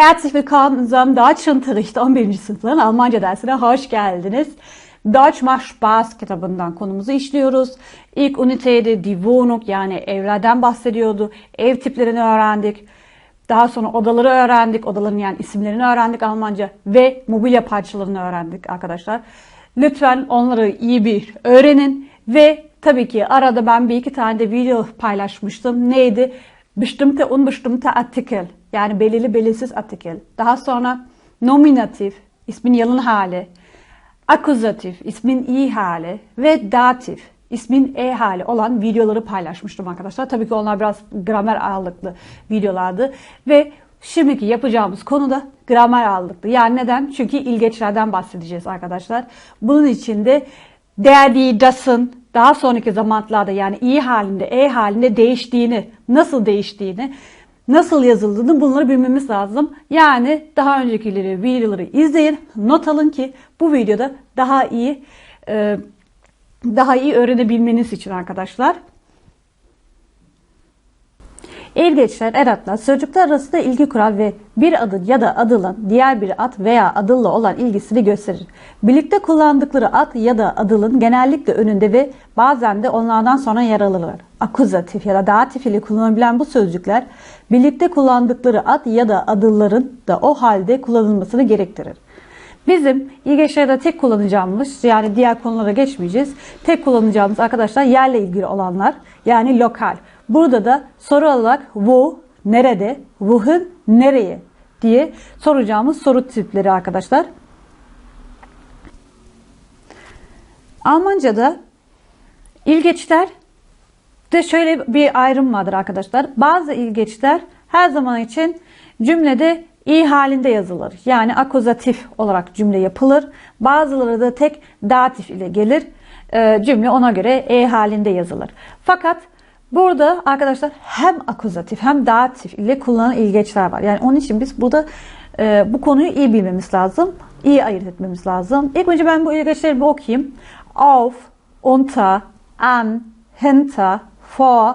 Herzlich willkommen in unserem Deutschunterricht 11. sınıfların Almanca dersine hoş geldiniz. Deutsch macht Spaß kitabından konumuzu işliyoruz. İlk ünitede die Wohnung yani evlerden bahsediyordu. Ev tiplerini öğrendik. Daha sonra odaları öğrendik. Odaların yani isimlerini öğrendik Almanca ve mobilya parçalarını öğrendik arkadaşlar. Lütfen onları iyi bir öğrenin ve tabii ki arada ben bir iki tane de video paylaşmıştım. Neydi? Bestimmte unbestimmte Artikel. Yani belirli belirsiz artikel. Daha sonra nominatif, ismin yalın hali. Akuzatif, ismin iyi hali. Ve datif, ismin e hali olan videoları paylaşmıştım arkadaşlar. Tabii ki onlar biraz gramer ağırlıklı videolardı. Ve şimdiki yapacağımız konu da gramer ağırlıklı. Yani neden? Çünkü ilgeçlerden bahsedeceğiz arkadaşlar. Bunun için de die, das'ın daha sonraki zamanlarda yani iyi halinde, e halinde değiştiğini, nasıl değiştiğini, nasıl yazıldığını bunları bilmemiz lazım. Yani daha öncekileri, videoları izleyin, not alın ki bu videoda daha iyi e, daha iyi öğrenebilmeniz için arkadaşlar. İlgeçler, edatlar, sözcükler arasında ilgi kurar ve bir adı ya da adılın diğer bir ad veya adılla olan ilgisini gösterir. Birlikte kullandıkları ad ya da adılın genellikle önünde ve bazen de onlardan sonra yer alırlar. Akuzatif ya da datif ile kullanılabilen bu sözcükler birlikte kullandıkları ad ya da adılların da o halde kullanılmasını gerektirir. Bizim İGŞ'de tek kullanacağımız yani diğer konulara geçmeyeceğiz. Tek kullanacağımız arkadaşlar yerle ilgili olanlar yani lokal. Burada da soru olarak wo nerede, wohin nereye diye soracağımız soru tipleri arkadaşlar. Almanca'da ilgeçler de şöyle bir ayrım vardır arkadaşlar. Bazı ilgeçler her zaman için cümlede i halinde yazılır. Yani akuzatif olarak cümle yapılır. Bazıları da tek datif ile gelir. E, cümle ona göre e halinde yazılır. Fakat burada arkadaşlar hem akuzatif hem datif ile kullanılan ilgeçler var. Yani onun için biz burada e, bu konuyu iyi bilmemiz lazım. İyi ayırt etmemiz lazım. İlk önce ben bu ilgeçleri bir okuyayım. Auf, unter, an, hinter, vor,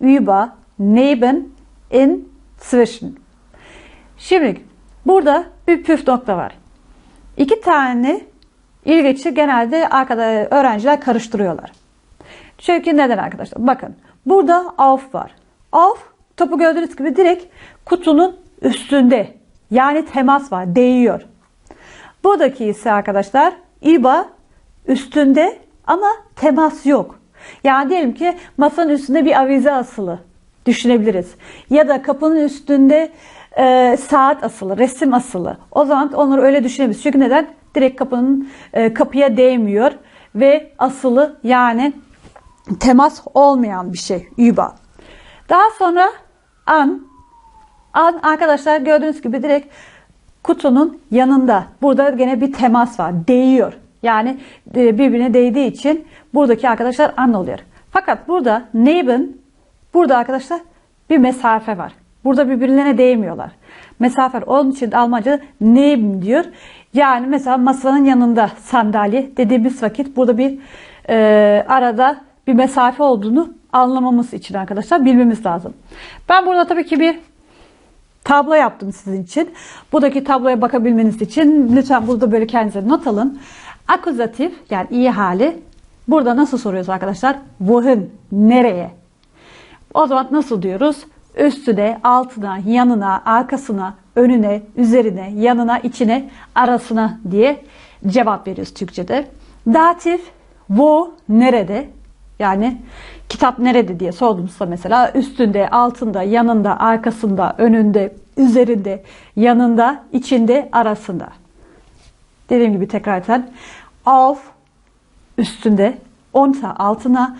über, neben, in, zwischen. Şimdi burada bir püf nokta var. İki tane ilgeçi genelde arkada öğrenciler karıştırıyorlar. Çünkü neden arkadaşlar? Bakın burada auf var. Auf topu gördüğünüz gibi direkt kutunun üstünde. Yani temas var, değiyor. Buradaki ise arkadaşlar iba üstünde ama temas yok. Yani diyelim ki masanın üstünde bir avize asılı düşünebiliriz. Ya da kapının üstünde e, saat asılı, resim asılı. O zaman onları öyle düşünebiliriz. Çünkü neden? Direkt kapının e, kapıya değmiyor ve asılı yani temas olmayan bir şey. Üba. Daha sonra an. An arkadaşlar gördüğünüz gibi direkt kutunun yanında. Burada gene bir temas var. Değiyor. Yani e, birbirine değdiği için buradaki arkadaşlar an oluyor. Fakat burada neben burada arkadaşlar bir mesafe var. Burada birbirlerine değmiyorlar. Mesafe onun için Almanca neben diyor. Yani mesela masanın yanında sandalye dediğimiz vakit burada bir e, arada bir mesafe olduğunu anlamamız için arkadaşlar bilmemiz lazım. Ben burada tabii ki bir tablo yaptım sizin için. Buradaki tabloya bakabilmeniz için lütfen burada böyle kendinize not alın. Akuzatif yani iyi hali burada nasıl soruyoruz arkadaşlar? Wohin, nereye? O zaman nasıl diyoruz? Üstüne, altına, yanına, arkasına, önüne, üzerine, yanına, içine, arasına diye cevap veriyoruz Türkçe'de. Datif, wo, nerede? Yani kitap nerede diye sorduğumuzda mesela üstünde, altında, yanında, arkasında, önünde, üzerinde, yanında, içinde, arasında. Dediğim gibi tekrar eten auf üstünde, unter altına,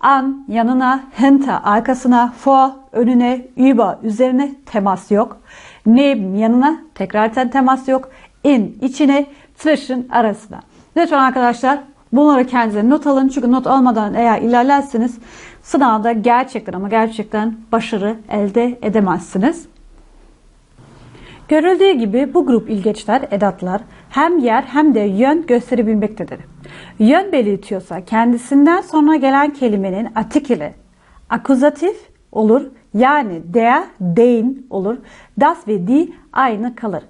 an yanına, hinter arkasına, vor önüne, über üzerine temas yok. Neben yanına tekrar eten temas yok. In içine, zwischen arasına. Lütfen arkadaşlar bunları kendinize not alın. Çünkü not almadan eğer ilerlerseniz sınavda gerçekten ama gerçekten başarı elde edemezsiniz. Görüldüğü gibi bu grup ilgeçler, edatlar hem yer hem de yön gösterebilmektedir. Yön belirtiyorsa kendisinden sonra gelen kelimenin atikili akuzatif olur Yani der, den olur. Das ve die aynı kalır.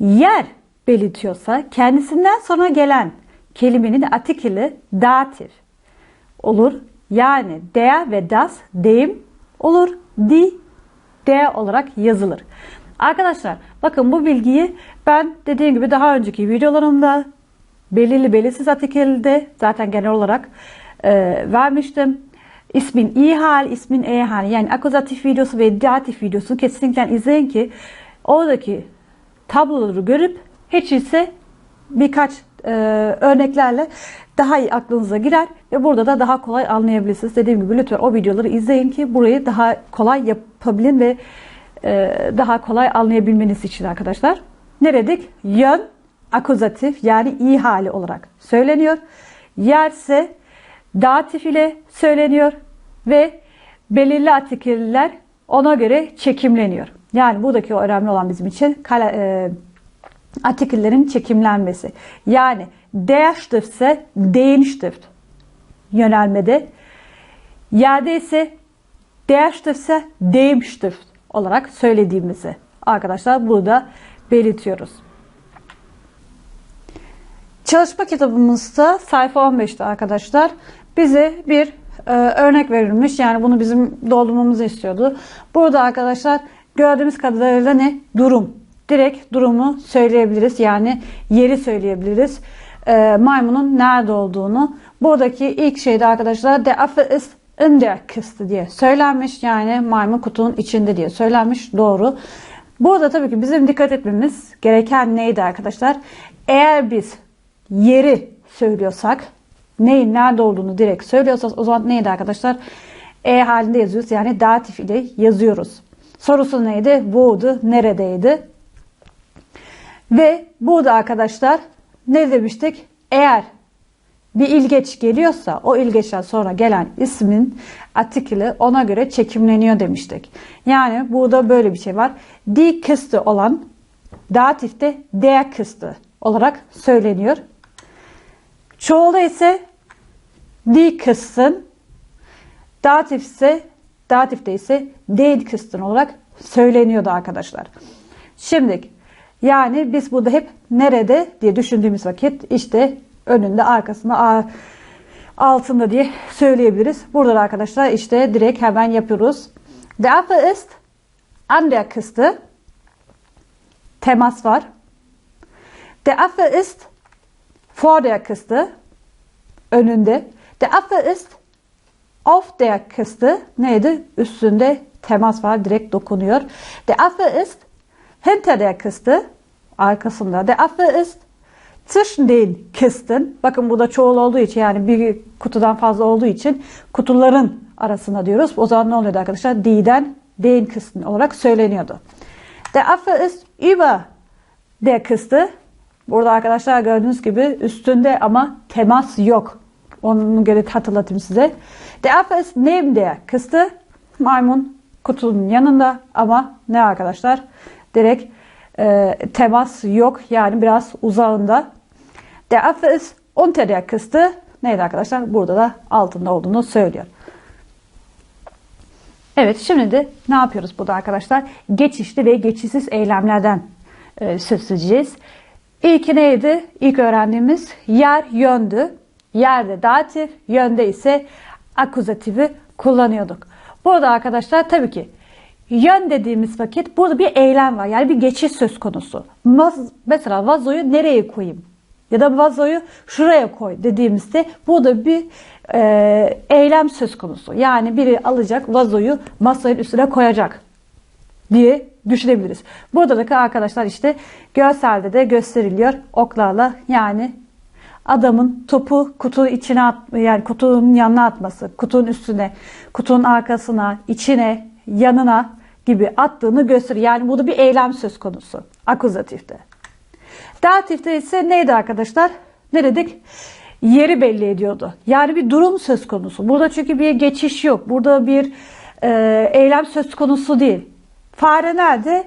Yer belirtiyorsa kendisinden sonra gelen kelimenin artikeli datif olur. Yani der ve das dem olur. Die der olarak yazılır. Arkadaşlar bakın bu bilgiyi ben dediğim gibi daha önceki videolarımda belirli belirsiz artikelde zaten genel olarak e, vermiştim. İsmin iyi hal, ismin e hal yani akuzatif videosu ve datif videosu kesinlikle izleyin ki oradaki tabloları görüp hiç ise birkaç e, örneklerle daha iyi aklınıza girer ve burada da daha kolay anlayabilirsiniz. Dediğim gibi lütfen o videoları izleyin ki burayı daha kolay yapabilin ve e, daha kolay anlayabilmeniz için arkadaşlar. Ne dedik? Yön akuzatif yani iyi hali olarak söyleniyor. Yerse datif ile söyleniyor ve belirli artiküller ona göre çekimleniyor. Yani buradaki o önemli olan bizim için kale, e, artiküllerin çekimlenmesi. Yani der Stift ise den yönelmede. Yerde ise der ise dem olarak söylediğimizi arkadaşlar burada belirtiyoruz. Çalışma kitabımızda sayfa 15'te arkadaşlar bize bir e, örnek verilmiş. Yani bunu bizim doldurmamızı istiyordu. Burada arkadaşlar gördüğümüz kadarıyla ne? Durum. Direkt durumu söyleyebiliriz. Yani yeri söyleyebiliriz. E, maymunun nerede olduğunu. Buradaki ilk şeyde arkadaşlar der Affe ist in der Kiste diye söylenmiş. Yani maymun kutunun içinde diye söylenmiş. Doğru. Burada tabii ki bizim dikkat etmemiz gereken neydi arkadaşlar? Eğer biz yeri söylüyorsak, neyin nerede olduğunu direkt söylüyorsak o zaman neydi arkadaşlar? E halinde yazıyoruz. Yani datif ile yazıyoruz. Sorusu neydi? Wo'du. Neredeydi? Ve burada arkadaşlar ne demiştik? Eğer bir ilgeç geliyorsa o ilgeçten sonra gelen ismin artikülü ona göre çekimleniyor demiştik. Yani burada böyle bir şey var. Die Kiste olan datifte der Kiste olarak söyleniyor. Çoğulda ise die Kisten, datif ise datifte ise den Kisten olarak söyleniyordu arkadaşlar. Şimdi yani biz burada hep nerede diye düşündüğümüz vakit işte önünde arkasında altında diye söyleyebiliriz. Burada arkadaşlar işte direkt hemen yapıyoruz. Der Affe ist an der Küste. Temas var. Der Affe ist vor der Küste. Önünde. Der Affe ist auf der Küste. Neydi? Üstünde temas var. Direkt dokunuyor. Der Affe ist hinter der Küste. Arkasında. Der Affe ist zwischen den Kisten. Bakın burada çoğul olduğu için yani bir kutudan fazla olduğu için kutuların arasında diyoruz. O zaman ne oluyordu arkadaşlar? Die'den den Kisten olarak söyleniyordu. Der Affe ist über der Kiste. Burada arkadaşlar gördüğünüz gibi üstünde ama temas yok. Onu göre hatırlatayım size. Der Affe ist neben der Kiste. Maymun kutunun yanında ama ne arkadaşlar? Direkt e, temas yok. Yani biraz uzağında. Der Affe ist unter der Kiste. Neydi arkadaşlar? Burada da altında olduğunu söylüyor. Evet şimdi de ne yapıyoruz burada arkadaşlar? Geçişli ve geçişsiz eylemlerden e, söz edeceğiz. İlki neydi? İlk öğrendiğimiz yer yöndü. Yerde datif, yönde ise akuzatifi kullanıyorduk. Burada arkadaşlar tabii ki yön dediğimiz vakit burada bir eylem var. Yani bir geçiş söz konusu. Mesela vazoyu nereye koyayım? Ya da vazoyu şuraya koy dediğimizde burada bir e, eylem söz konusu. Yani biri alacak vazoyu masanın üstüne koyacak diye düşünebiliriz. Burada da arkadaşlar işte görselde de gösteriliyor oklarla yani adamın topu kutu içine at, yani kutunun yanına atması, kutunun üstüne, kutunun arkasına, içine, yanına gibi attığını gösteriyor. Yani burada bir eylem söz konusu akuzatifte. Datifte ise neydi arkadaşlar? Ne dedik? Yeri belli ediyordu. Yani bir durum söz konusu. Burada çünkü bir geçiş yok. Burada bir e, eylem söz konusu değil. Fare nerede?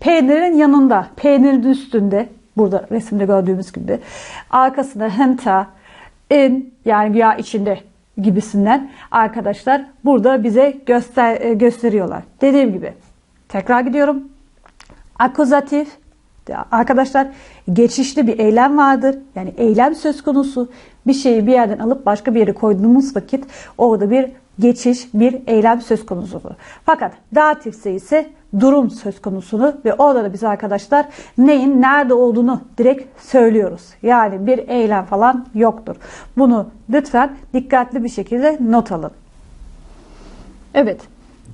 Peynirin yanında, peynirin üstünde. Burada resimde gördüğümüz gibi. Arkasında henta, in yani ya içinde gibisinden arkadaşlar burada bize göster e, gösteriyorlar. Dediğim gibi tekrar gidiyorum. Akuzatif arkadaşlar geçişli bir eylem vardır. Yani eylem söz konusu. Bir şeyi bir yerden alıp başka bir yere koyduğumuz vakit orada bir geçiş, bir eylem söz konusudur. Fakat datifse ise durum söz konusunu ve orada da biz arkadaşlar neyin nerede olduğunu direkt söylüyoruz. Yani bir eylem falan yoktur. Bunu lütfen dikkatli bir şekilde not alın. Evet.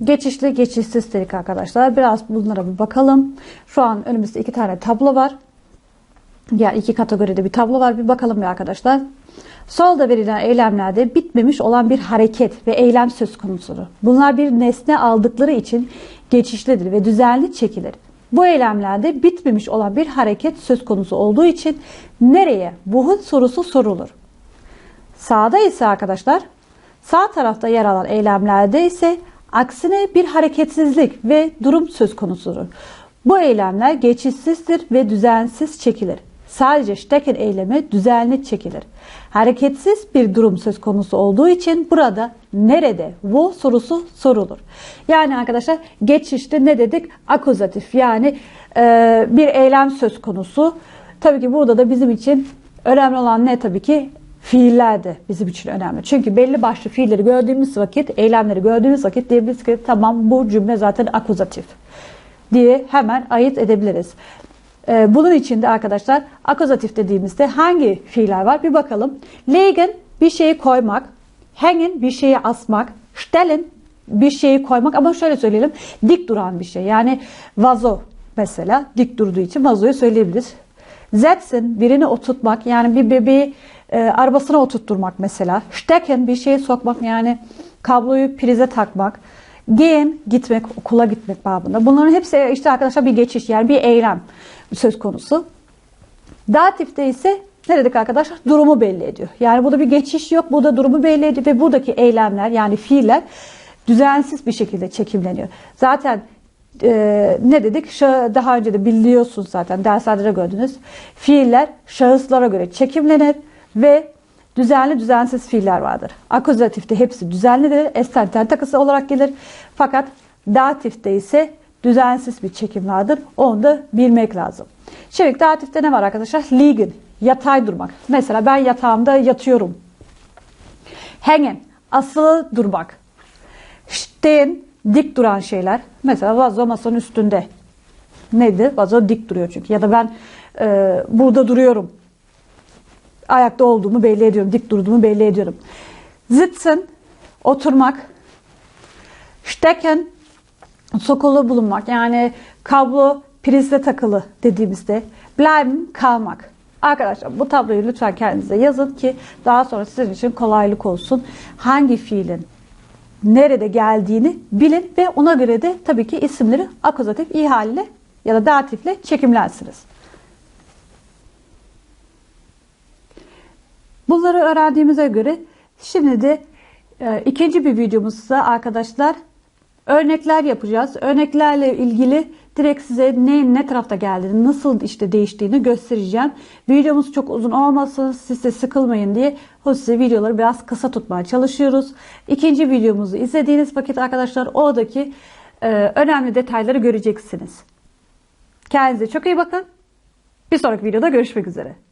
Geçişli geçişsiz dedik arkadaşlar. Biraz bunlara bir bakalım. Şu an önümüzde iki tane tablo var. Yani iki kategoride bir tablo var. Bir bakalım bir arkadaşlar. Solda verilen eylemlerde bitmemiş olan bir hareket ve eylem söz konusudur. Bunlar bir nesne aldıkları için geçişlidir ve düzenli çekilir. Bu eylemlerde bitmemiş olan bir hareket söz konusu olduğu için nereye? Buhun sorusu sorulur. Sağda ise arkadaşlar sağ tarafta yer alan eylemlerde ise aksine bir hareketsizlik ve durum söz konusudur. Bu eylemler geçişsizdir ve düzensiz çekilir. Sadece stecken eylemi düzenli çekilir. Hareketsiz bir durum söz konusu olduğu için burada nerede, wo sorusu sorulur. Yani arkadaşlar geçişte ne dedik? Akuzatif yani e, bir eylem söz konusu. Tabii ki burada da bizim için önemli olan ne tabii ki? Fiiller de bizim için önemli. Çünkü belli başlı fiilleri gördüğümüz vakit, eylemleri gördüğümüz vakit diyebiliriz ki tamam bu cümle zaten akuzatif diye hemen ayırt edebiliriz. Ee, bunun için de arkadaşlar akuzatif dediğimizde hangi fiiller var bir bakalım. Legen bir şeyi koymak, hängen bir şeyi asmak, stellen bir şeyi koymak ama şöyle söyleyelim dik duran bir şey. Yani vazo mesela dik durduğu için vazoyu söyleyebiliriz. Setzen birini oturtmak yani bir bebeği e, arabasına oturtturmak mesela. Stecken bir şeyi sokmak yani kabloyu prize takmak. Gehen gitmek, okula gitmek babında. Bunların hepsi işte arkadaşlar bir geçiş yani bir eylem söz konusu. Datifte ise ne dedik arkadaşlar? Durumu belli ediyor. Yani burada bir geçiş yok. Burada durumu belli ediyor ve buradaki eylemler yani fiiller düzensiz bir şekilde çekimleniyor. Zaten e, ne dedik? Şah, daha önce de biliyorsunuz zaten derslerde de gördünüz. Fiiller şahıslara göre çekimlenir ve düzenli düzensiz fiiller vardır. Akuzatifte hepsi düzenlidir. Estenten takısı olarak gelir. Fakat datifte ise düzensiz bir çekim vardır. Onu da bilmek lazım. Şimdi datifte ne var arkadaşlar? Liegen, yatay durmak. Mesela ben yatağımda yatıyorum. Hängen, asılı durmak. Stehen, dik duran şeyler. Mesela vazo masanın üstünde. Nedir? Vazo dik duruyor çünkü. Ya da ben e, burada duruyorum. Ayakta olduğumu belli ediyorum. Dik durduğumu belli ediyorum. Sitzen, oturmak. Stecken, sokulu bulunmak. Yani kablo prizle takılı dediğimizde. Bleiben, kalmak. Arkadaşlar bu tabloyu lütfen kendinize yazın ki daha sonra sizin için kolaylık olsun. Hangi fiilin nerede geldiğini bilin ve ona göre de tabii ki isimleri akuzatif i haliyle ya da datifle çekimlersiniz. Bunları öğrendiğimize göre şimdi de e, ikinci bir videomuzda arkadaşlar örnekler yapacağız. Örneklerle ilgili direkt size neyin ne tarafta geldiğini, nasıl işte değiştiğini göstereceğim. Videomuz çok uzun olmasın, siz de sıkılmayın diye o size videoları biraz kısa tutmaya çalışıyoruz. İkinci videomuzu izlediğiniz vakit arkadaşlar oradaki e, önemli detayları göreceksiniz. Kendinize çok iyi bakın. Bir sonraki videoda görüşmek üzere.